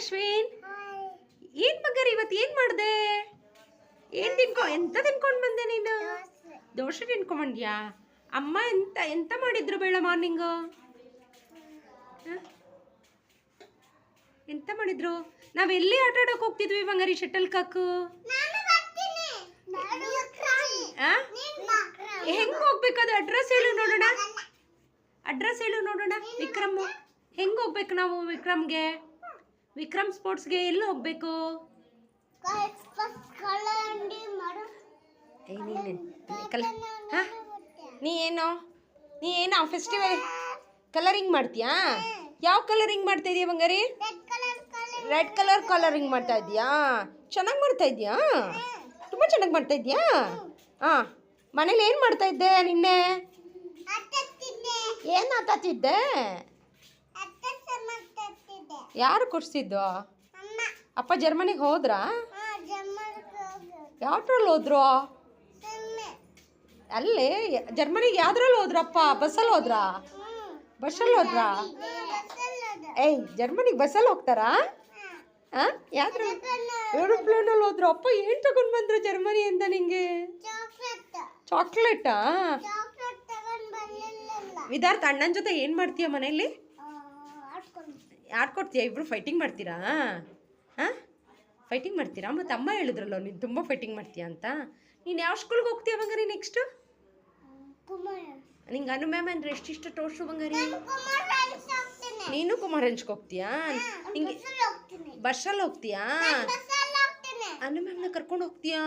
ಅಶ್ವಿನ್? ಏನ್ ಮಗರ್ ಇವತ್ತು ಏನ್ ಮಾಡ್ದೆ? ಏನ್ ತಿನ್ಕೊ ಎಂತ ತಿನ್ಕೊಂಡ್ ಬಂದೆ ನೀನು? ದೋಸೆ ತಿನ್ಕೊಂಡ್ಯಾ ಅಮ್ಮ ಎಂತ ಎಂತ ಮಾಡಿದ್ರು ಬೇಡ ಮಾರ್ನಿಂಗು? ಎಂತ ಮಾಡಿದ್ರು? ನಾವ್ ಎಲ್ಲಿ ಆಟ ಆಡಕ್ ಹೋಗ್ತಿದ್ವಿ ಬಂಗಾರಿ ಶಟಲ್ ಕಾಕು? ಹೆಂಗ್ ಹೋಗ್ಬೇಕು ಅದು ಅಡ್ರೆಸ್ ಹೇಳು ನೋಡೋಣ. ಅಡ್ರೆಸ್ ಹೇಳು ನೋಡೋಣ ವಿಕ್ರಮ್. ಹೆಂಗ್ ಹೋಗ್ಬೇಕು ನಾವು ವಿಕ್ರಮ್ಗೆ? ವಿಕ್ರಮ್ ಸ್ಪೋರ್ಟ್ಸ್ಗೆ ಎಲ್ಲಿ ಹೋಗ್ಬೇಕು? ಕಲ ಹಾ? ನೀ ಏನು? ನೀ ಏನು ಫೆಸ್ಟಿವಲ್ ಕಲರಿಂಗ್ ಮಾಡ್ತೀಯಾ? ಯಾವ ಕಲರಿಂಗ್ ಮಾಡ್ತಾ ಇದೀಯ ಬಂಗಾರಿ? ರೆಡ್ ಕಲರ್ ಕಲರಿಂಗ್ ಮಾಡ್ತಾ ಇದೀಯಾ? ಚೆನ್ನಾಗಿ ಮಾಡ್ತಾ ಇದೀಯಾ? ತುಂಬ ಚೆನ್ನಾಗಿ ಮಾಡ್ತಾ ಇದೀಯಾ? ಹಾಂ. ಮನೇಲಿ ಏನು ಮಾಡ್ತಾ ಇದ್ದೆ ನಿನ್ನೆ? ಏನು ಆತಾತಿದ್ದೆ ಯಾರು ಕೊಡ್ಸಿದ್ದು? ಅಪ್ಪ ಜರ್ಮನಿಗೆ ಹೋದ್ರಾ? ಯಾವ್ದ್ರಲ್ಲಿ ಹೋದ್ರು? ಅಲ್ಲಿ ಜರ್ಮನಿಗೆ ಯಾವ್ದ್ರಲ್ಲಿ ಹೋದ್ರಪ್ಪ? ಬಸ್ಸಲ್ಲಿ ಹೋದ್ರಾ? ಬಸ್ಸಲ್ಲಿ ಹೋದ್ರಾ? ಏಯ್ ಜರ್ಮನಿಗೆ ಬಸ್ಸಲ್ಲಿ ಹೋಗ್ತಾರಾ? ಹಾಂ. ಯಾವ್ದ್ರ ಏರೋಪ್ಲೇನಲ್ಲಿ ಹೋದ್ರು. ಅಪ್ಪ ಏನು ತಗೊಂಡು ಬಂದ್ರು ಜರ್ಮನಿ ಅಂತ ನಿಂಗೆ? ಚಾಕ್ಲೇಟಾ. ವಿದಾರ್ಥ ಅಣ್ಣನ ಜೊತೆ ಏನು ಮಾಡ್ತೀಯ ಮನೇಲಿ ಯಾರು ಕೊಡ್ತೀಯ ಇಬ್ರು ಫೈಟಿಂಗ್ ಮಾಡ್ತೀರಾ? ಹಾಂ? ಫೈಟಿಂಗ್ ಮಾಡ್ತೀರಾ? ಮತ್ತು ಅಮ್ಮ ಹೇಳಿದ್ರಲ್ಲ ನೀನು ತುಂಬ ಫೈಟಿಂಗ್ ಮಾಡ್ತೀಯ ಅಂತ. ನೀನು ಯಾವ ಸ್ಕೂಲ್ಗೆ ಹೋಗ್ತೀಯ ಬಂಗಾರಿ ನೆಕ್ಸ್ಟು ನಿಂಗೆ ಅನು ಮ್ಯಾಮ್ ಅಂದ್ರೆ ಎಷ್ಟಿಷ್ಟ ತೋರಿಸು ಬಂಗಾರಿ? ನೀನು ಕುಮಾರ್ ಕುಮಾರಂಜ್ಗೆ ಹೋಗ್ತೀಯಾ? ನಿಂಗೆ ಬಸ್ಸಲ್ಲಿ ಹೋಗ್ತೀಯಾ? ಅನು ಮ್ಯಾಮ್ನ ಕರ್ಕೊಂಡು ಹೋಗ್ತೀಯಾ?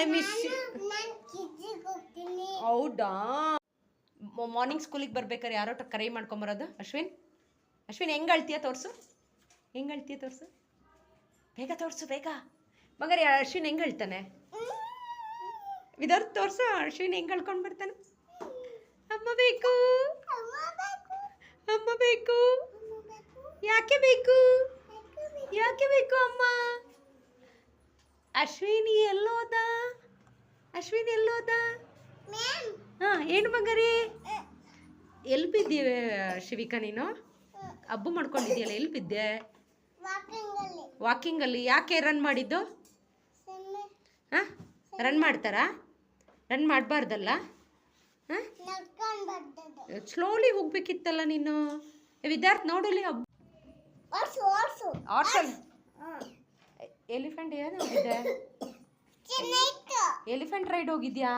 ಐ ಮಿಸ್ ಹೌದಾ? ಮಾರ್ನಿಂಗ್ ಸ್ಕೂಲಿಗೆ ಬರ್ಬೇಕಾರೆ ಯಾರೋ ಕರೆ ಮಾಡ್ಕೊಂಬರೋದು ಅಶ್ವಿನ್? ಅಶ್ವಿನ್ ಹೆಂಗೆ ಅಳ್ತೀಯ ತೋರಿಸು? ಹೆಂಗೆ ಅಳ್ತೀಯ ತೋರಿಸು? ಬೇಗ ತೋರಿಸು ಬೇಗ. ಮಗರಿ ಅಶ್ವಿನ್ ಹೆಂಗೆ ಅಳ್ತಾನೆ? ವಿದರ್ ತೋರಿಸು ಅಶ್ವಿನ್ ಹೆಂಗೆ ಅಳ್ಕೊಂಡು ಬರ್ತಾನೆ? ಅಮ್ಮ ಬೇಕು. ಅಮ್ಮ ಬೇಕು. ಯಾಕೆ ಬೇಕು? ಯಾಕೆ ಬೇಕು ಅಮ್ಮ? ಅಶ್ವಿನಿ ಎಲ್ಲೋದ? ಅಶ್ವಿನ್ ಎಲ್ಲೋದ? ಹಾಂ ಏನು ಮಗರಿ? ಎಲ್ಲಿ ಬಿದ್ದೀವಿ ಶಿವಿಕಾ ನೀನು? ಹಬ್ಬ ಮಾಡ್ಕೊಂಡಿದ್ಯಲ್ಲ ಎಲ್ಲಿ ಬಿದ್ದೆ? ವಾಕಿಂಗಲ್ಲಿ. ಯಾಕೆ ರನ್ ಮಾಡಿದ್ದು? ಹಾಂ? ರನ್ ಮಾಡ್ತಾರಾ? ರನ್ ಮಾಡಬಾರ್ದಲ್ಲ? ಹಾಂ? ಸ್ಲೋಲಿ ಹೋಗ್ಬೇಕಿತ್ತಲ್ಲ ನೀನು? ವಿದ್ಯಾರ್ಥಿ ನೋಡಲಿ ಹಬ್ಬ ಆರ್ಸಲ್ ಎಲಿಫೆಂಟ್ ಏನು ಹೋಗಿದ್ದೆ ಎಲಿಫೆಂಟ್ ರೈಡ್ ಹೋಗಿದ್ಯಾ?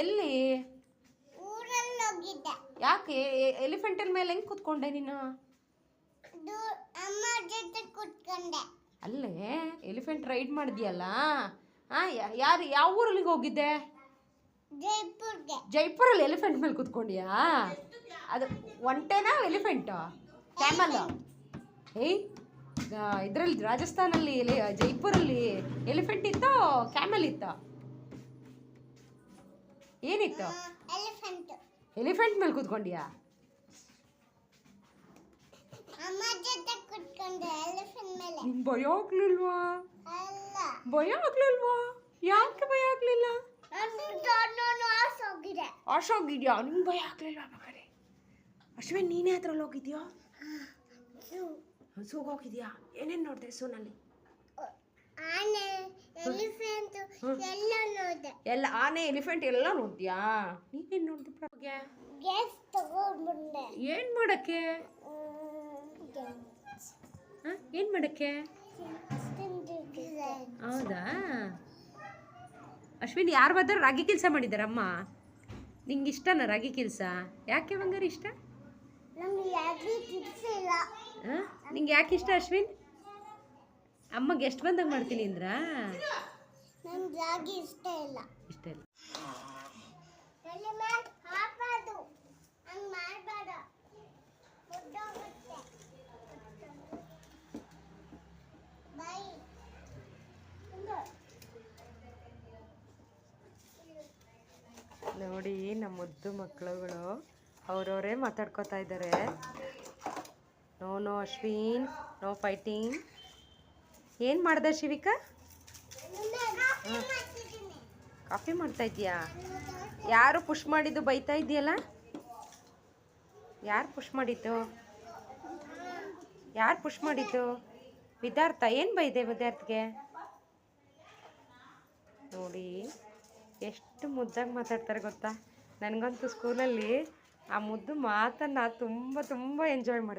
ಎಲ್ಲಿ? ಯಾಕೆ? ಎಲಿಫೆಂಟಲ್ ಮೇಲೆ ಹೆಂಗೆ ಕೂತ್ಕೊಂಡೆ ನೀನು? ಅಲ್ಲೇ ಎಲಿಫೆಂಟ್ ರೈಡ್ ಮಾಡಿದ್ಯಲ್ಲ? ಹಾಂ ಯಾರು ಯಾವ ಊರಲ್ಲಿ ಹೋಗಿದ್ದೆ? ಜೈಪುರ್ಗೆ. ಜೈಪುರಲ್ಲಿ ಎಲಿಫೆಂಟ್ ಮೇಲೆ ಕುತ್ಕೊಂಡಿಯಾ? ಅದು ಒಂಟೆನಾ ಎಲಿಫೆಂಟು ಕ್ಯಾಮಲ್ ಏಯ್ ಇದರಲ್ಲಿ ರಾಜಸ್ಥಾನಲ್ಲಿ ಎಲಿ ಜೈಪುರಲ್ಲಿ ಎಲಿಫೆಂಟ್ ಇತ್ತೋ ಕ್ಯಾಮಲ್ ಇತ್ತು? ಏನಿತ್ತು? ಎಲಿಫೆಂಟ್ ಎಲಿಫೆಂಟ್ ಮೇಲೆ ಕೂತ್ಕೊಂಡ್ಯಾ ಅಮ್ಮ ಜೊತೆ ಕುತ್ಕೊಂಡೆ ಎಲಿಫೆಂಟ್ ಮೇಲೆ. ನಿಂಗೆ ಭಯ ಆಗ್ಲಿಲ್ವಾ? ಅಲ್ಲ. ಭಯ ಆಗ್ಲಿಲ್ವಾ? ಯಾಕೆ ಭಯ ಆಗ್ಲಿಲ್ಲ? ಆಶ್ ಹೋಗಿದ್ಯಾ ನಿಂಗೆ ಭಯ ಆಗ್ಲಿಲ್ವಾ ಮಗನೇ? ಅಶ್ವಿನ್ ನೀನೇ ಅದ್ರಲ್ಲಿ ಹೋಗಿದ್ಯಾ? ಸೂಗ್ ಹೋಗಿದ್ಯಾ? ಏನೇನು ನೋಡಿದೆ ಸೂನಲ್ಲಿ? ಆನೆ ಎಲಿಫೆಂಟ್ ಎಲ್ಲ ನೋಡಿದೆ. ಎಲ್ಲ ಆನೆ ಎಲಿಫೆಂಟ್ ಎಲ್ಲ ನೋಡ್ತೀಯಾ ನೀನೇನು ನೋಡ್ದೆ ಏನು ಮಾಡೋಕ್ಕೆ? ಹಾಂ? ಏನು ಮಾಡೋಕ್ಕೆ? ಹೌದಾ? ಅಶ್ವಿನ್ ಯಾರು ಬಂದ್ರೆ ರಾಗಿ ಕೆಲಸ ಮಾಡಿದಾರಮ್ಮ ನಿಂಗೆ ಇಷ್ಟನ ರಾಗಿ ಕೆಲಸ? ಯಾಕೆ ಬಂಗಾರ ಇಷ್ಟ? ನಿಂಗೆ ಯಾಕೆ ಇಷ್ಟ ಅಶ್ವಿನ್? ಅಮ್ಮ ಗೆಸ್ಟ್ ಬಂದಾಗ ಮಾಡ್ತೀನಿ ಅಂದ್ರಾ? ಇಷ್ಟ ಇಲ್ಲ. ಇಷ್ಟ ಇಲ್ಲ. ನೋಡಿ ನಮ್ಮ ಮುದ್ದು ಮಕ್ಕಳುಗಳು ಅವರವರೇ ಮಾತಾಡ್ಕೋತಾ ಇದ್ದಾರೆ no no Ashwin no fighting ಏನು ಮಾಡ್ದೆ ಶಿವಿಕಾ? ಕಾಫಿ ಮಾಡ್ತಾ ಇದ್ದೀಯಾ? ಯಾರು ಪುಷ್ ಮಾಡಿದ್ದು ಬೈತಾ ಇದೆಯಲ್ಲ ಯಾರು ಪುಷ್ ಮಾಡಿದ್ದು? ಯಾರು ಪುಷ್ ಮಾಡಿದ್ದು? ವಿದ್ಯಾರ್ಥ, ಏನು ಬೈದೆ ವಿದ್ಯಾರ್ಥಿಗೆ ನೋಡಿ ಎಷ್ಟು ಮುದ್ದಾಗಿ ಮಾತಾಡ್ತಾರೆ ಗೊತ್ತಾ? ನನಗಂತೂ ಸ್ಕೂಲಲ್ಲಿ ಆ ಮುದ್ದು ಮಾತನ್ನು ತುಂಬ ತುಂಬ ಎಂಜಾಯ್ ಮಾಡ್ತೀನಿ